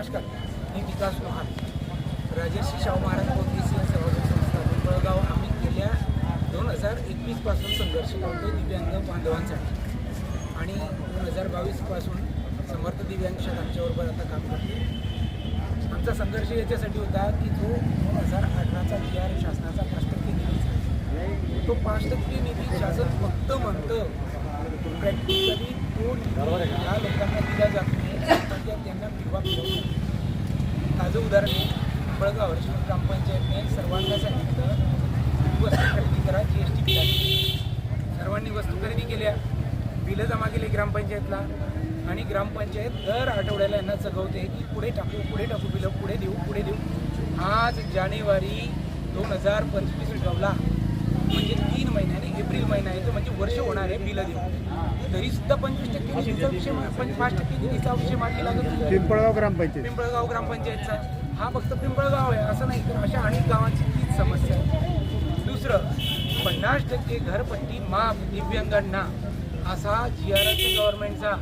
नमस्कार मी विकास लोहार. राजर्षी शाहू महाराज पोलीस या सेवाभावी संस्था पिंपळगाव आम्ही गेल्या दोन हजार एकवीसपासून संघर्ष करतो दिव्यांग बांधवांसाठी. आणि दोन हजार बावीसपासून समर्थ दिव्यांग आमच्याबरोबर आता काम करतो आमचा संघर्ष याच्यासाठी होता की जो दोन हजार अठराचा जी आर शासनाचा पाच टक्के निधीचा तो पाच टक्के निधी शासन फक्त म्हणतं प्रॅक्टिकली तो निधी या लोकांना दिला जातो. त्यांना फिरवा फिरवतो ताजं उदाहरण आहे पिंपळगाव हर्षण ग्रामपंचायतने सर्वांना सांगितलं. वस्तू खरेदी करा जी एस टी बिल सर्वांनी वस्तू खरेदी केल्या बिलं जमा केली ग्रामपंचायतला. आणि ग्रामपंचायत दर आठवड्याला यांना जगवते की पुढे टाकू पुढे टाकू बिलं पुढे देऊ पुढे देऊ. आज जानेवारी दोन हजार पंचवीस गवला. म्हणजे ती महिन्याने एप्रिल महिना येतो म्हणजे वर्ष होणार आहे बिलं देऊ तरी सुद्धा पंचवीस टक्के निधीचा विषय मा- पंच पाच टक्के निधीचा विषय मार्गी लागत. पिंपळगाव ग्रामपंचायत. पिंपळगाव ग्रामपंचायतचा. हा फक्त पिंपळगाव आहे असं नाही तर अशा अनेक गावांची तीच समस्या आहे. दुसरं पन्नास टक्के घरपट्टी माफ दिव्यांगांना असा जी आर गव्हर्नमेंटचा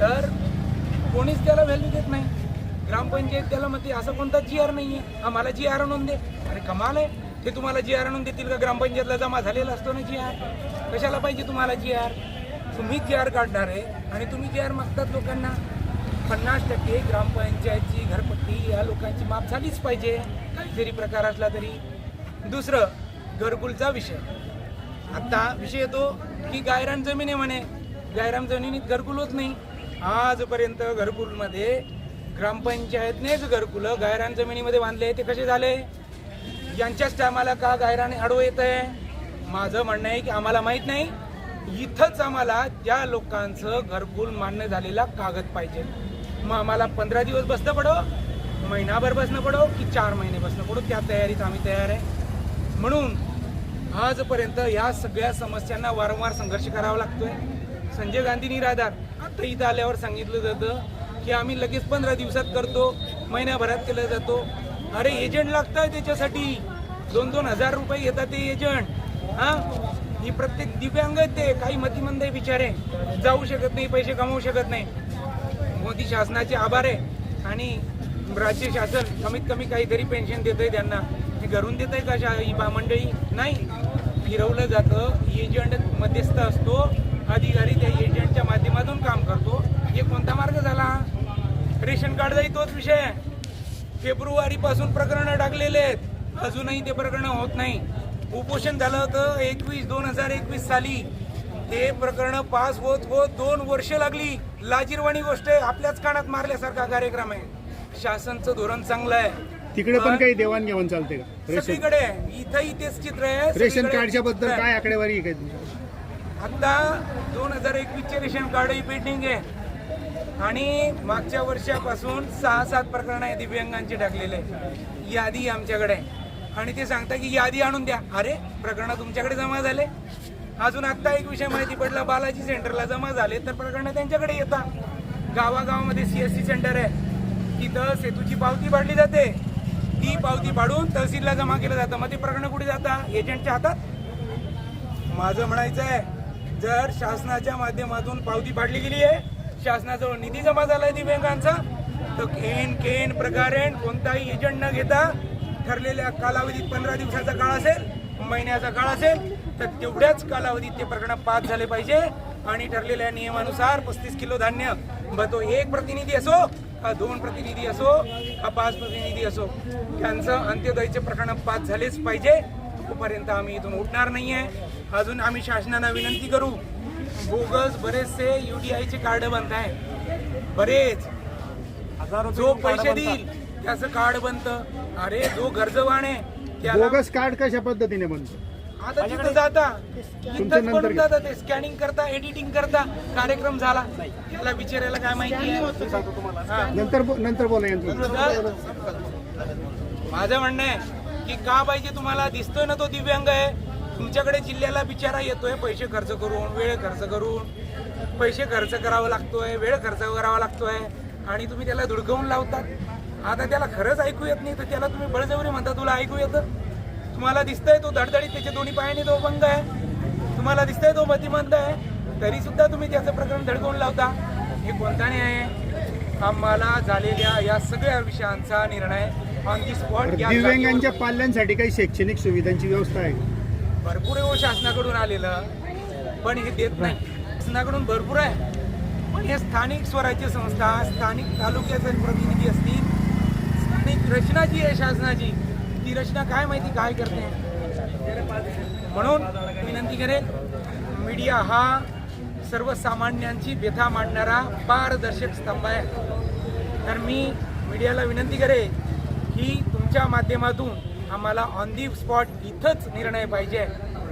तर कोणीच त्याला व्हॅल्यू देत नाही. ग्रामपंचायत त्याला म्हणते असं कोणता जी आर नाही आहे आम्हाला जी आर आणून दे. अरे कमाल आहे. ते तुम्हाला जी आर आणून देतील का? ग्रामपंचायतला जमा झालेला असतो ना जी आर कशाला पाहिजे तुम्हाला जी आर तुम्ही जी आर काढणार आहे आणि तुम्ही जी आर मागतात लोकांना. पन्नास टक्के ग्रामपंचायतची घरपट्टी या लोकांची माफ झालीच पाहिजे. काही जरी प्रकार असला तरी. दुसरं घरकुलचा विषय. आत्ता विषय येतो की गायरान जमीन आहे म्हणे. गायरान जमिनीत घरकुल होत नाही. आजपर्यंत घरकुलमध्ये ग्रामपंचायतनेच घरकुलं गायरान जमिनीमध्ये बांधले ते कसे झाले? यांच्याच टायमाला का गायराने आडवं येत आहे? माझं म्हणणं आहे की आम्हाला माहीत नाही. इथंच आम्हाला त्या लोकांचं घरकुल मान्य झालेला कागद पाहिजे. मग आम्हाला पंधरा दिवस बसणं पडो महिनाभर बसणं पडो की चार महिने बसणं पडो? त्या तयारीत आम्ही तयार आहे. म्हणून आजपर्यंत या सगळ्या समस्यांना वारंवार संघर्ष करावा लागतोय. संजय गांधी निराधार आता इथं आल्यावर सांगितलं जातं की आम्ही लगेच पंधरा दिवसात करतो महिन्याभरात केलं जातो. अरे एजंट लागत आहे त्याच्यासाठी. दोन दोन हजार रुपये घेतात ते एजंट हा? ही प्रत्येक दिव्यांग आहेत ते. काही मतिमंद आहे बिचारे. जाऊ शकत नाही पैसे कमवू शकत नाही. मोदी शासनाचे आभार आहे. आणि राज्य शासन कमीत कमी काहीतरी पेन्शन देत आहे त्यांना. हे घरून देत आहे का शा ही महामंडळी? नाही. फिरवलं जातं. एजंट मध्यस्थ असतो. अधिकारी त्या एजंटच्या माध्यमातून काम करतो. हे कोणता मार्ग झाला? रेशन कार्डचाही तोच विषय. आहे फेब्रुवारी पासून प्रकरणं टाकलेले आहेत. अजूनही ते प्रकरणं होत नाही. उपोषण झालं होतं एकवीस दोन हजार एकवीस साली. ते प्रकरण पास होत होत दोन वर्ष लागली. लाजीरवाणी गोष्ट आहे आपल्याच कानात मारल्यासारखा कार्यक्रम आहे. शासनचं धोरण चांगलं आहे. तिकडे पण काही देवाणघेवाण चालते का? सगळीकडे इथंही तेच चित्र आहे. रेशन कार्डच्या बद्दल. काय आकडेवारी आहे आता दोन हजार एकवीसचे रेशन कार्डही पेंडिंग आहे. आणि मागच्या वर्षापासून सहा सात प्रकरण आहे दिव्यांगांची टाकलेले यादी आमच्याकडे आहे. आणि ते सांगता की यादी आणून द्या. अरे प्रकरण तुमच्याकडे जमा झाले. अजून आत्ता एक विषय माहिती पडला. बालाजी सेंटरला जमा झाले तर प्रकरण त्यांच्याकडे येतात. गावागावामध्ये सी एस सी सेंटर आहे. तिथं सेतूची पावती पाडली जाते. ती पावती पाडून तहसीलला जमा केलं जातं. मग ते प्रकरण कुठे जातात? एजंटच्या हातात? माझं म्हणायचं आहे जर शासनाच्या माध्यमातून पावती पाडली गेली आहे शासनाजवळ निधी जमा झाला दिव्यांगांचा. तर केन केन प्रकारे कोणताही एजंट न घेता ठरलेल्या कालावधीत पंधरा दिवसाचा काळ असेल महिन्याचा काळ असेल तर तेवढ्याच कालावधीत ते प्रकरण पास झाले पाहिजे. आणि ठरलेल्या नियमानुसार पस्तीस किलो धान्य ब तो एक प्रतिनिधी असो का दोन प्रतिनिधी असो का पाच प्रतिनिधी असो त्यांचं अंत्योदयचे प्रकरण पास झालेच पाहिजे. तोपर्यंत आम्ही इथून उठणार नाही आहे अजून आम्ही शासनाला विनंती करू बोगस बरेचसे युडीआयचे कार्ड बनत आहे. बरेच. जो पैसे देईल त्याचं कार्ड बनतं. अरे जो गरजवान आहे त्याला बोगस कार्ड कशा पद्धतीने बनतो? आता तिथं जाता. तुमचं इथंच नंतर बनून घ्या. जाता ते. स्कॅनिंग करता एडिटिंग करता. कार्यक्रम झाला. त्याला बिचारायला काय माहिती आहे. नंतर बो- नंतर बोला यांचं. तर माझं म्हणणं आहे की का पाहिजे तुम्हाला? दिसतोय ना तो दिव्यांग आहे. तुमच्याकडे जिल्ह्याला बिचारा येतोय पैसे खर्च करून वेळ खर्च करून. पैसे खर्च करावा लागतोय वेळ खर्च करावा लागतोय. आणि तुम्ही त्याला धुडकवून लावतात. आता त्याला खरंच ऐकू येत नाही तर त्याला तुम्ही बळजबरी म्हणता तुला ऐकू येतं? तुम्हाला दिसतंय तो धडधडीत त्याच्या दोन्ही पायाने तो बंद आहे. तुम्हाला दिसतंय तो मतिमंद आहे. तरी सुद्धा तुम्ही त्याचं प्रकरण धडकवून लावता. हे कोणता न्याय आहे? आम्हाला झालेल्या या सगळ्या विषयांचा निर्णय ऑन दी स्पॉट दिव्यांगांच्या पाल्यांसाठी काही शैक्षणिक सुविधांची व्यवस्था आहे? भरपूर आहे हो शासनाकडून आलेलं पण हे देत नाही. शासनाकडून भरपूर आहे. पण हे स्थानिक स्वराज्य संस्था स्थानिक तालुक्याचे प्रतिनिधी असतील स्थानिक रचना जी आहे शासनाची ती रचना काय माहिती काय करते? म्हणून विनंती करेन मीडिया हा सर्वसामान्यांची व्यथा मांडणारा पारदर्शक स्तंभ आहे. तर मी मीडियाला विनंती करेन की तुमच्या माध्यमातून आम्हाला ऑन दी स्पॉट इथंच निर्णय पाहिजे.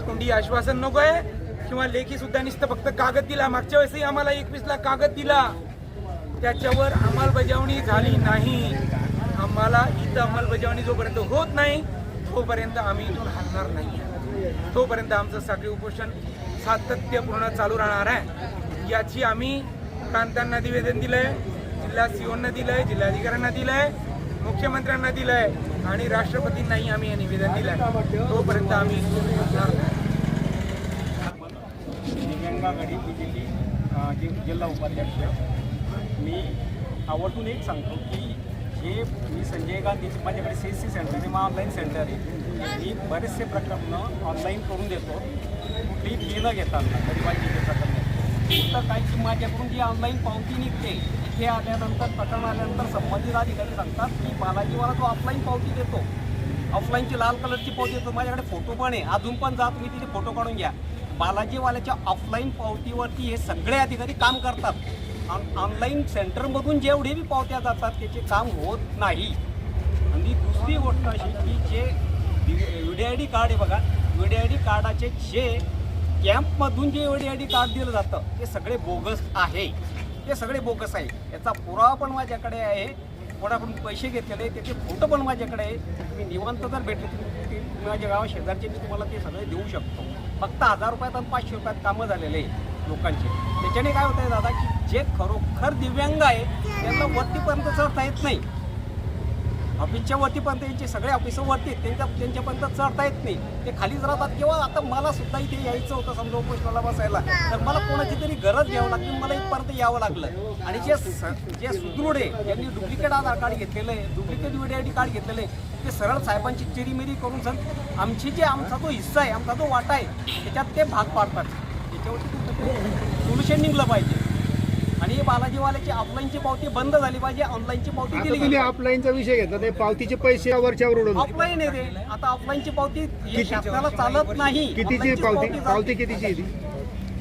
कोणती आश्वासन नको आहे किंवा लेखी सुद्धा नुसतं फक्त कागद दिला. मागच्या वेळेसही आम्हाला एकवीसला कागद दिला. त्याच्यावर अंमलबजावणी झाली नाही. आम्हाला इथं अंमलबजावणी जोपर्यंत होत नाही तोपर्यंत आम्ही इथून हलणार नाही तोपर्यंत आमचं साखळी उपोषण सातत्यपूर्ण चालू राहणार आहे. याची आम्ही प्रांतांना निवेदन दिलंय जिल्हा सीओना दिलंय जिल्हाधिकाऱ्यांना दिलंय. मुख्यमंत्र्यांना दिलं आहे आणि राष्ट्रपतींनाही आम्ही हे निवेदन दिलं आहे तोपर्यंत आम्ही इथून दिल्ली जिल्हा उपाध्यक्ष मी आवर्जून एक सांगतो की जे मी संजय गांधीचे माझ्याकडे सी एस सी सेंटर आहे ऑनलाईन सेंटर आहे. मी बरेचसे प्रकरणं ऑनलाईन करून देतो. कुठलीही फी न घेताना गरिबांची माझी प्रकरण फक्त काय की माझ्याकडून जी ऑनलाईन पावती निघते इथे आल्यानंतर प्रकरण आल्यानंतर संबंधित अधिकारी सांगतात की बालाजीवाला जो ऑफलाईन पावती देतो ऑफलाईनची लाल कलरची पावती येतो माझ्याकडे फोटो पण आहे. अजून पण जा तुम्ही तिथे फोटो काढून घ्या. बालाजीवाल्याच्या ऑफलाईन पावतीवरती हे सगळे अधिकारी काम करतात. ऑनलाईन सेंटरमधून जेवढे बी पावत्या जातात त्याचे काम होत नाही. आणि दुसरी गोष्ट अशी की जे व्ही आय डी कार्ड आहे बघा व्हिडी आय डी कार्डाचे जे कॅम्पमधून जे व्ही आय डी कार्ड दिलं जातं ते सगळे बोगस आहे. ते सगळे बोगस आहे. याचा पुरावा पण माझ्याकडे आहे. कोणाकडून पैसे घेतलेले त्याचे फोटो पण माझ्याकडे आहे. तुम्ही निवांत जर भेटले तुम्ही माझ्या गावा शेजारचे मी तुम्हाला ते सगळे देऊ शकतो. फक्त हजार रुपयात आणि पाचशे रुपयात कामं झालेले आहे लोकांचे. त्याच्याने काय होतं आहे दादा की जे खरोखर दिव्यांग आहे त्यांना वरतीपर्यंत चढता येत नाही. ऑफिसच्या वरतीपर्यंत यांचे सगळे ऑफिसर वरती आहेत त्यांच्या त्यांच्यापर्यंत चढता येत नाही. ते खालीच राहतात. किंवा आता मला सुद्धा इथे यायचं होतं समजा उपोषणाला बसायला. तर मला कोणाची तरी गरज घ्यावं लागली मला इथपर्यंत यावं लागलं. आणि जे स- जे सुदृढ आहे यांनी डुप्लिकेट आधार कार्ड घेतलेलं आहे duplicate V I D card घेतलेलं आहे ते सरळ साहेबांची चिरीमिरी करून सर आमची जे आमचा जो हिस्सा आहे आमचा जो वाटा आहे त्याच्यात ते भाग पाडतात. त्याच्यावरती सोल्युशन निघलं पाहिजे. आणि बालाजीवाल्याची ऑफलाईनची पावती बंद झाली पाहिजे ऑनलाईनची पावती आता दिली तुम्ही गेली ऑफलाईनचा विषय घेतला ते पावतीचे पैसे वरच्यावर उडवले ऑफलाईन आहे ते. आता ऑफलाईनची पावती हे शासनाला चालत नाही. कितीची ऑनलाईनची पावती? चालते. पावती कितीची आहे ती?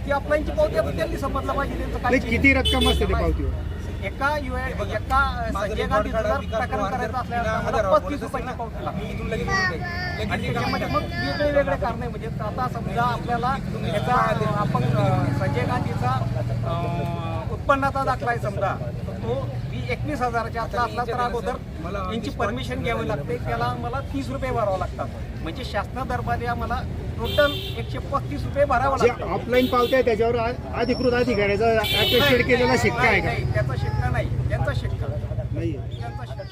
ती ऑफलाईनची पावती आता त्यांनी समजलं पाहिजे त्यांचं काय नाही, किती रक्कम असते त्या पावतीवर? एका यु एका संजय गांधी जर प्रकरण करायचं असल्यास मला पस्तीस रुपयाची पावती लागते आणि त्याच्यामध्ये मग वेगळे वेगळे कारण आहे म्हणजे आता समजा आपल्याला याचा आपण अं, संजय गांधीचा अं, उत्पन्नाचा दाखला आहे समजा तो वी एकवीस हजाराच्या आतला असला तर अगोदर यांची परमिशन घ्यावी लागते. त्याला मला तीस रुपये भरावं लागतात. म्हणजे शासना दरबारी आम्हाला टोटल एकशे पस्तीस रुपये भरावं जे लागतं. ऑफलाईन पावत्या आहे त्याच्यावर आ- अधिकृत अधिकाऱ्याचा केलेला शिक्का आहे का? त्याचा शिक्का नाही. त्यांचा शिक्का. नाही त्यांचा शिक्का.